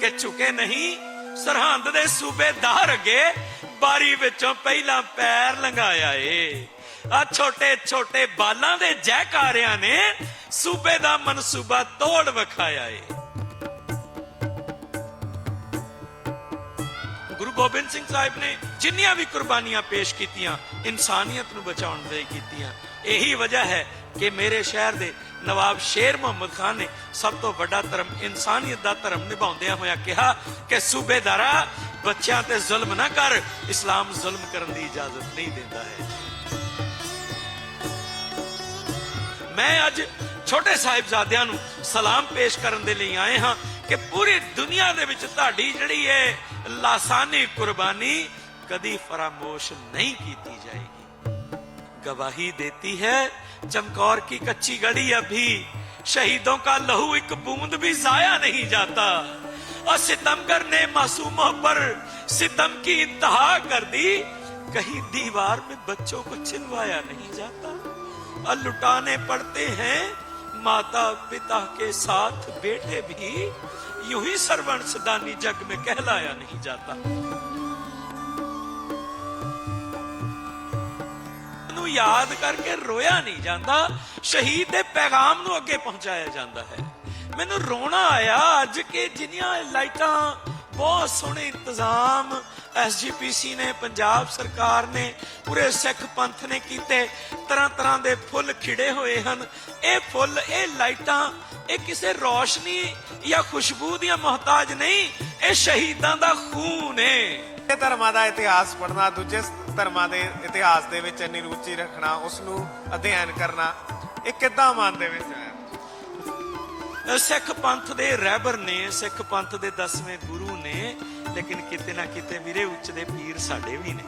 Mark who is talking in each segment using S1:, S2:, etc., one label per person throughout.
S1: ਕਿ ਝੁਕੇ ਨਹੀਂ। ਸਰਹੰਦ ਦੇ ਸੂਬੇਦਾਰ ਅੱਗੇ ਬਾਰੀ ਵਿੱਚੋਂ ਪਹਿਲਾਂ ਪੈਰ ਲੰਘਾਇਆ ਏ। ਆ ਛੋਟੇ ਛੋਟੇ ਬਾਲਾਂ ਦੇ ਜੈਕਾਰਿਆਂ ਨੇ ਸੂਬੇ ਦਾ ਮਨਸੂਬਾ ਤੋੜ ਵਿਖਾਇਆ ਏ। ਗੁਰੂ ਗੋਬਿੰਦ ਸਿੰਘ ਸਾਹਿਬ ਨੇ ਜਿੰਨੀਆਂ ਵੀ ਕੁਰਬਾਨੀਆਂ ਪੇਸ਼ ਕੀਤੀਆਂ, ਇਨਸਾਨੀਅਤ ਨੂੰ ਬਚਾਉਣ ਲਈ ਕੀਤੀਆਂ। ਇਹੀ ਵਜ੍ਹਾ ਹੈ ਕਿ ਮੇਰੇ ਸ਼ਹਿਰ ਦੇ ਨਵਾਬ ਸ਼ੇਰ ਮੁਹੰਮਦ ਖਾਨ ਨੇ ਸਭ ਤੋਂ ਵੱਡਾ ਧਰਮ ਇਨਸਾਨੀਅਤ ਦਾ ਧਰਮ ਨਿਭਾਉਂਦਿਆਂ ਹੋਇਆ ਕਿਹਾ ਕਿ ਸੂਬੇਦਾਰਾ ਬੱਚਿਆਂ ਤੇ ਜ਼ੁਲਮ ਨਾ ਕਰ, ਇਸਲਾਮ ਜ਼ੁਲਮ ਕਰਨ ਦੀ ਇਜਾਜ਼ਤ ਨਹੀਂ ਦਿੰਦਾ ਹੈ। ਮੈਂ ਅੱਜ ਛੋਟੇ ਸਾਹਿਬਜ਼ਾਦਿਆਂ ਨੂੰ ਸਲਾਮ ਪੇਸ਼ ਕਰਨ ਦੇ ਲਈ ਆਏ ਹਾਂ ਕਿ ਪੂਰੀ ਦੁਨੀਆ ਦੇ ਵਿੱਚ ਤੁਹਾਡੀ ਜਿਹੜੀ ਹੈ ਲਾਸਾਨੀ ਕੁਰਬਾਨੀ ਕਦੀ ਫਰਾਮੋਸ਼ ਨਹੀਂ ਕੀਤੀ ਜਾਏਗੀ। गवाही देती है। चमकौर की कच्ची गड़ी अभी। शहीदों का लहू एक बूंद भी जाया नहीं जाता। और सितमगर ने मासूमों पर सितम की इंतहा कर दी। कहीं दीवार में बच्चों को छिलवाया नहीं जाता। और लुटाने पड़ते हैं। माता पिता के साथ बेटे भी। यूँ ही सरवण सदानी जग में कहलाया नहीं जाता। ਨੂੰ ਯਾਦ ਕਰਕੇ ਰੋਇਆ ਨਹੀਂ ਜਾਂਦਾ। ਸ਼ਹੀਦ ਦੇ ਪੈਗਾਮ ਨੂੰ ਅੱਗੇ ਪਹੁੰਚਾਇਆ ਜਾਂਦਾ ਹੈ। ਮੈਨੂੰ ਰੋਣਾ ਆਇਆ ਅੱਜ ਕਿ ਜਿੰਨੀਆਂ ਲਾਈਟਾਂ ਬਹੁਤ ਸੋਹਣੇ ਇੰਤਜ਼ਾਮ ਐਸਜੀਪੀਸੀ ਨੇ, ਪੰਜਾਬ ਸਰਕਾਰ ਨੇ, ਪੂਰੇ ਸਿੱਖ ਪੰਥ ਨੇ ਕੀਤੇ, ਤਰ੍ਹਾਂ ਤਰ੍ਹਾਂ ਦੇ ਫੁੱਲ ਖਿੜੇ ਹੋਏ ਹਨ। ਇਹ ਫੁੱਲ, ਇਹ ਲਾਈਟਾਂ, ਇਹ ਕਿਸੇ ਰੋਸ਼ਨੀ ਜਾਂ ਖੁਸ਼ਬੂ ਦੀਆਂ ਮੁਹਤਾਜ ਨਹੀਂ, ਇਹ ਸ਼ਹੀਦਾਂ ਦਾ ਖੂਨ ਹੈ
S2: ਇਹ ਧਰਮਾਂ ਦਾ ਇਤਿਹਾਸ ਪੜ੍ਹਨਾ, ਦੂਜੇ ਧਰਮਾਂ ਦੇ ਇਤਿਹਾਸ ਦੇ ਵਿੱਚ ਇੰਨੀ ਰੁਚੀ ਰੱਖਣਾ ਉਸ ਨੂੰ ਅਧਿਐਨ ਕਰਨਾ, ਇਹ ਕਿੱਦਾਂ ਮਨ ਦੇ ਵਿੱਚ ਆਇਆ?
S1: ਸਿੱਖ ਪੰਥ ਦੇ ਰਹਿਬਰ ਨੇ, ਸਿੱਖ ਪੰਥ ਦੇ ਦਸਵੇਂ ਗੁਰੂ ਨੇ, ਲੇਕਿਨ ਕਿਤੇ ਨਾ ਕਿਤੇ ਵੀਰੇ ਉੱਚ ਦੇ ਪੀਰ ਸਾਡੇ ਵੀ ਨੇ।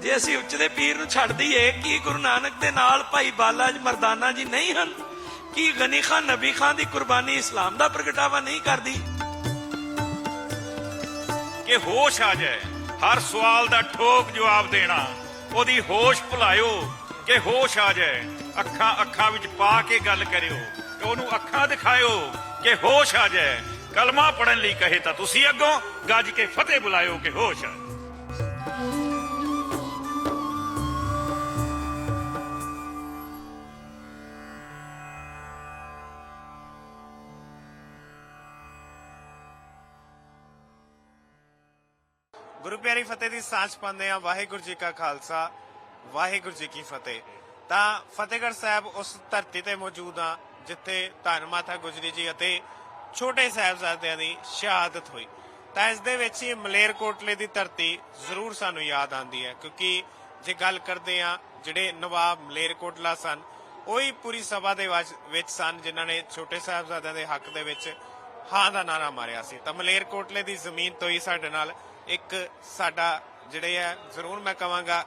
S1: ਜੇ ਅਸੀਂ ਉੱਚ ਦੇ ਪੀਰ ਨੂੰ ਛੱਡ ਦਈਏ ਕੀ ਗੁਰੂ ਨਾਨਕ ਦੇ ਨਾਲ ਭਾਈ ਬਾਲਾ ਜੀ ਮਰਦਾਨਾ ਜੀ ਨਹੀਂ ਹਨ? ਕੀ ਗਨੀ ਖਾਨ ਨਬੀ ਖਾਨ ਦੀ ਕੁਰਬਾਨੀ ਇਸਲਾਮ ਦਾ ਪ੍ਰਗਟਾਵਾ ਨਹੀਂ ਕਰਦੀ?
S3: ਕਿ ਹੋਸ਼ ਆ ਜਾਏ। ਹਰ ਸਵਾਲ ਦਾ ਠੋਕ ਜਵਾਬ ਦੇਣਾ। ਉਹਦੀ ਹੋਸ਼ ਭੁਲਾਇਓ ਕਿ ਹੋਸ਼ ਆ ਜਾਏ। ਅੱਖਾਂ ਅੱਖਾਂ ਵਿੱਚ ਪਾ ਕੇ ਗੱਲ ਕਰਿਓ ਤੇ ਉਹਨੂੰ ਅੱਖਾਂ ਦਿਖਾਇਓ ਕਿ ਹੋਸ਼ ਆ ਜਾਏ। ਕਲਮਾ ਪੜਨ ਲਈ ਕਹੇ ਤਾਂ ਤੁਸੀਂ ਅੱਗੋਂ ਗੱਜ ਕੇ ਫਤਿਹ ਬੁਲਾਇਓ ਕਿ ਹੋਸ਼ ਆ
S2: ਗੁਰੂ ਪਿਆਰੀ ਫਤਿਹ ਦੀ ਸਾਂਝ ਪਾਉਂਦੇ ਆ ਵਾਹਿਗੁਰੂ ਜੀ ਕਾ ਖਾਲਸਾ, ਵਾਹਿਗੁਰੂ ਜੀ ਕੀ ਫਤਿਹ। ਤਾਂ ਫਤਿਹਗੜ੍ਹ ਸਾਹਿਬ ਉਸ ਧਰਤੀ ਤੇ ਮੌਜੂਦ ਆ ਜਿੱਥੇ ਧੰਨ ਮਾਤਾ ਗੁਜਰੀ ਜੀ ਅਤੇ ਛੋਟੇ ਸਾਹਿਬਜ਼ਾਦਿਆਂ ਦੀ ਸ਼ਹਾਦਤ ਹੋਈ। ਤਾਂ ਇਸ ਦੇ ਵਿੱਚ ਹੀ ਮਲੇਰਕੋਟਲੇ ਦੀ ਧਰਤੀ ਜ਼ਰੂਰ ਸਾਨੂੰ ਯਾਦ ਆਉਂਦੀ ਹੈ, ਕਿਉਂਕਿ ਜੇ ਗੱਲ ਕਰਦੇ ਆ ਜਿਹੜੇ ਨਵਾਬ ਮਲੇਰਕੋਟਲਾ ਸਨ, ਉਹੀ ਪੂਰੀ ਸਭਾ ਦੇ ਵਿੱਚ ਸਨ, ਜਿਨ੍ਹਾਂ ਨੇ ਛੋਟੇ ਸਾਹਿਬਜ਼ਾਦਿਆਂ ਦੇ ਹੱਕ ਦੇ ਵਿੱਚ ਹਾਂ ਦਾ ਨਾਰਾ ਮਾਰਿਆ ਸੀ। ਤਾਂ ਮਲੇਰਕੋਟਲੇ ਦੀ ਜ਼ਮੀਨ ਤੋਂ ਹੀ ਸਾਡੇ ਨਾਲ ਇੱਕ ਸਾਡਾ ਜਿਹੜੇ ਆ ਜ਼ਰੂਰ ਮੈਂ ਕਵਾਂਗਾ।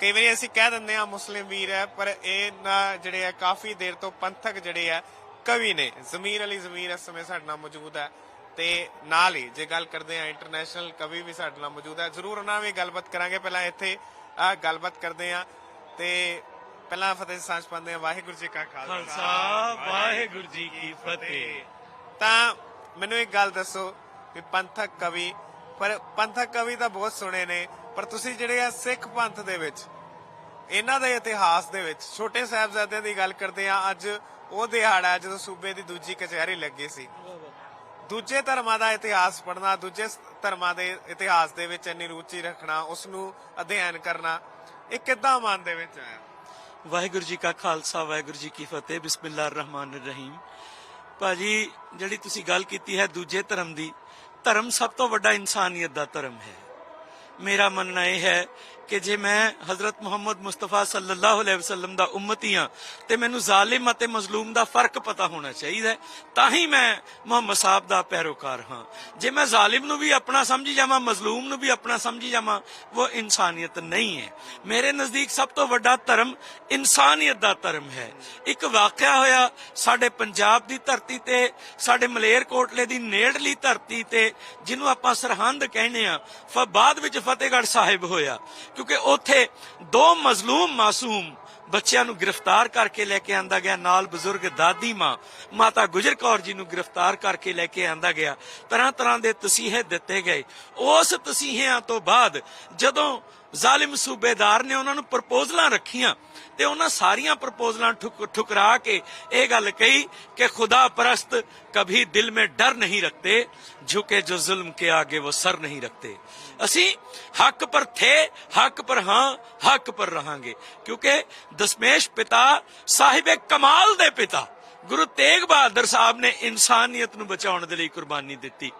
S2: ਕਈ ਵਾਰੀ ਅਸੀਂ ਕਹਿ ਦਿੰਦੇ ਆ ਮੁਸਲਿਮ ਵੀਰ ਹੈ ਪਰ ਇਹ ਨਾ ਜਿਹੜੇ ਆ ਕਾਫੀ ਦੇਰ ਤੋਂ ਪੰਥਕ ਜਿਹੜੇ ਆ ਕਵੀ ਨੇ। ਜ਼ਮੀਰ ਅਲੀ ਜ਼ਮੀਰ ਇਸ ਸਮੇਂ ਸਾਡੇ ਨਾਲ ਮੌਜੂਦ ਹੈ ਤੇ ਨਾਲ ਹੀ ਜੇ ਗੱਲ ਕਰਦੇ ਆ ਇੰਟਰਨੈਸ਼ਨਲ ਕਵੀ ਵੀ ਸਾਡੇ ਨਾਲ ਮੌਜੂਦ ਹੈ। ਜ਼ਰੂਰ ਉਹਨਾਂ ਵੀ ਗੱਲਬਾਤ ਕਰਾਂਗੇ। ਪਹਿਲਾਂ ਇੱਥੇ ਆ ਗੱਲਬਾਤ ਕਰਦੇ ਆ ਤੇ ਪਹਿਲਾਂ ਫਤਿਹ ਸਾਂਝ ਪਾਉਂਦੇ ਆ ਵਾਹਿਗੁਰੂ ਜੀ ਕਾ
S1: ਖਾਲਸਾ ਵਾਹਿਗੁਰੂ ਜੀ ਕੀ ਫਤਿਹ।
S2: ਤਾਂ ਮੈਨੂੰ ਇੱਕ ਗੱਲ ਦੱਸੋ ਵੀ ਪੰਥਕ ਕਵੀ ਪਰ ਪੰਥਕ ਕਵੀ ਤਾਂ ਬਹੁਤ ਸੁਣੇ ਨੇ, ਪਰ ਤੁਸੀਂ ਜਿਹੜੇ ਆ ਸਿੱਖ ਪੰਥ ਦੇ ਵਿੱਚ, ਇਹਨਾਂ ਦੇ ਇਤਿਹਾਸ ਦੇ ਵਿੱਚ, ਛੋਟੇ ਸਾਹਿਬਜ਼ਾਦਿਆਂ ਦੀ ਗੱਲ ਕਰਦੇ ਆ ਅੱਜ ਉਹ ਦਿਹਾੜਾ ਜਦੋਂ ਸੂਬੇ ਦੀ ਦੂਜੀ ਕਚਹਿਰੀ ਲੱਗੀ ਸੀ। ਦੂਜੇ ਧਰਮਾਂ ਦਾ ਇਤਿਹਾਸ ਪੜਨਾ ਦੂਜੇ ਧਰਮਾਂ ਦੇ ਇਤਿਹਾਸ ਦੇ ਵਿੱਚ ਇੰਨੀ ਰੁਚੀ ਰੱਖਣਾ ਉਸ ਨੂੰ ਅਧਿਐਨ ਕਰਨਾ, ਇਹ ਕਿੱਦਾਂ ਮਨ ਦੇ ਵਿੱਚ ਆਇਆ?
S1: ਵਾਹਿਗੁਰੂ ਜੀ ਕਾ ਖਾਲਸਾ, ਵਾਹਿਗੁਰੂ ਜੀ ਕੀ ਫਤਿਹ, ਬਿਸਮਿਲ੍ਲਾਹਿਰ ਰਹਿਮਾਨਿਰ ਰਹੀਮ। ਭਾਜੀ, ਜਿਹੜੀ ਤੁਸੀਂ ਗੱਲ ਕੀਤੀ ਹੈ ਦੂਜੇ ਧਰਮ ਦੀ ਧਰਮ ਸਭ ਤੋਂ ਵੱਡਾ ਇਨਸਾਨੀਅਤ ਦਾ ਧਰਮ ਹੈ। ਮੇਰਾ ਮੰਨਣਾ ਇਹ ਹੈ ਕਿ ਜੇ ਮੈਂ ਹਜ਼ਰਤ ਮੁਹੰਮਦ ਮੁਸਤਫਾ ਸੱਲੱਲਾਹੁ ਅਲੈਹਿ ਵਸੱਲਮ ਦਾ ਉਮਤੀ ਹਾਂ ਤੇ ਮੈਨੂੰ ਜ਼ਾਲਿਮ ਅਤੇ ਮਜ਼ਲੂਮ ਦਾ ਫ਼ਰਕ ਪਤਾ ਹੋਣਾ ਚਾਹੀਦਾ ਹੈ। ਤਾਂ ਹੀ ਮੈਂ ਮੁਹੰਮਦ ਸਾਹਿਬ ਦਾ ਪੈਰੋਕਾਰ ਹਾਂ ਜੇ ਮੈਂ ਜ਼ਾਲਿਮ ਨੂੰ ਵੀ ਆਪਣਾ ਸਮਝੀ ਜਾਵਾਂ, ਮਜ਼ਲੂਮ ਨੂੰ ਵੀ ਆਪਣਾ ਸਮਝੀ ਜਾਵਾਂ, ਉਹ ਇਨਸਾਨੀਅਤ ਨਹੀਂ ਹੈ ਮੇਰੇ ਨਜ਼ਦੀਕ ਸਭ ਤੋਂ ਵੱਡਾ ਧਰਮ ਇਨਸਾਨੀਅਤ ਦਾ ਧਰਮ ਹੈ ਇੱਕ ਵਾਕਿਆ ਹੋਇਆ, ਸਾਡੇ ਪੰਜਾਬ ਦੀ ਧਰਤੀ ਤੇ, ਸਾਡੇ ਮਲੇਰਕੋਟਲੇ ਦੀ ਨੇੜਲੀ ਧਰਤੀ ਤੇ, ਜਿਹਨੂੰ ਆਪਾਂ ਸਰਹੰਦ ਕਹਿੰਦੇ ਆ ਫਿਰ ਬਾਅਦ ਵਿੱਚ ਫਤਿਹਗੜ੍ਹ ਸਾਹਿਬ ਹੋਇਆ, ਕਿਉਂਕਿ ਉੱਥੇ ਦੋ ਮਜ਼ਲੂਮ ਮਾਸੂਮ ਬੱਚਿਆਂ ਨੂੰ ਗ੍ਰਿਫਤਾਰ ਕਰਕੇ ਲੈ ਕੇ ਆਂਦਾ ਗਿਆ, ਨਾਲ ਬਜ਼ੁਰਗ ਦਾਦੀ ਮਾਂ, ਮਾਤਾ ਗੁਜਰ ਕੌਰ ਜੀ ਨੂੰ ਗ੍ਰਿਫਤਾਰ ਕਰਕੇ ਲੈ ਕੇ ਆਂਦਾ ਗਿਆ। ਤਰ੍ਹਾਂ ਤਰ੍ਹਾਂ ਦੇ ਤਸੀਹੇ ਦਿੱਤੇ ਗਏ। ਉਸ ਤਸੀਹਿਆਂ ਤੋਂ ਬਾਅਦ ਜਦੋਂ ਜ਼ਾਲਿਮ ਸੂਬੇਦਾਰ ਨੇ ਉਹਨਾਂ ਨੂੰ ਪ੍ਰਪੋਜ਼ਲਾਂ ਰੱਖੀਆਂ ਤੇ ਉਹਨਾਂ ਸਾਰੀਆਂ ਪ੍ਰਪੋਜ਼ਲਾਂ ਠੁਕਰਾ ਕੇ ਇਹ ਗੱਲ ਕਹੀ ਕਿ ਖੁਦਾ ਪਰਸਤ ਕਭੀ ਦਿਲ ਮੇ ਡਰ ਨਹੀਂ ਰੱਖਤੇ, ਝੁਕੇ ਜੋ ਜ਼ੁਲਮ ਕੇ ਆਗੇ ਉਹ ਸਰ ਨਹੀਂ ਰੱਖਤੇ। ਅਸੀਂ ਹੱਕ ਪਰ ਥੇ, ਹੱਕ ਪਰ ਹਾਂ, ਹੱਕ ਪਰ ਰਹਾਂਗੇ। ਕਿਉਂਕਿ ਦਸਮੇਸ਼ ਪਿਤਾ ਸਾਹਿਬ ਕਮਾਲ ਦੇ ਪਿਤਾ, ਗੁਰੂ ਤੇਗ ਬਹਾਦਰ ਸਾਹਿਬ ਨੇ ਇਨਸਾਨੀਅਤ ਨੂੰ ਬਚਾਉਣ ਦੇ ਲਈ ਕੁਰਬਾਨੀ ਦਿੱਤੀ।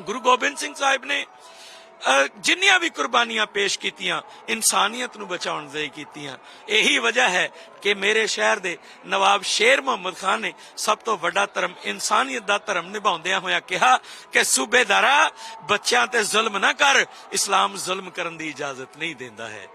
S1: ਗੁਰੂ ਗੋਬਿੰਦ ਸਿੰਘ ਸਾਹਿਬ ਨੇ ਜਿੰਨੀਆਂ ਵੀ ਕੁਰਬਾਨੀਆਂ ਪੇਸ਼ ਕੀਤੀਆਂ, ਇਨਸਾਨੀਅਤ ਨੂੰ ਬਚਾਉਣ ਦੇ ਕੀਤੀਆਂ। ਇਹੀ ਵਜ੍ਹਾ ਹੈ ਕਿ ਮੇਰੇ ਸ਼ਹਿਰ ਦੇ ਨਵਾਬ ਸ਼ੇਰ ਮੁਹੰਮਦ ਖਾਨ ਨੇ ਸਭ ਤੋਂ ਵੱਡਾ ਧਰਮ, ਇਨਸਾਨੀਅਤ ਦਾ ਧਰਮ ਨਿਭਾਉਂਦਿਆਂ ਹੋਇਆ ਕਿਹਾ ਕਿ ਸੂਬੇਦਾਰਾ, ਬੱਚਿਆਂ ਤੇ ਜ਼ੁਲਮ ਨਾ ਕਰ, ਇਸਲਾਮ ਜ਼ੁਲਮ ਕਰਨ ਦੀ ਇਜਾਜ਼ਤ ਨਹੀਂ ਦਿੰਦਾ ਹੈ।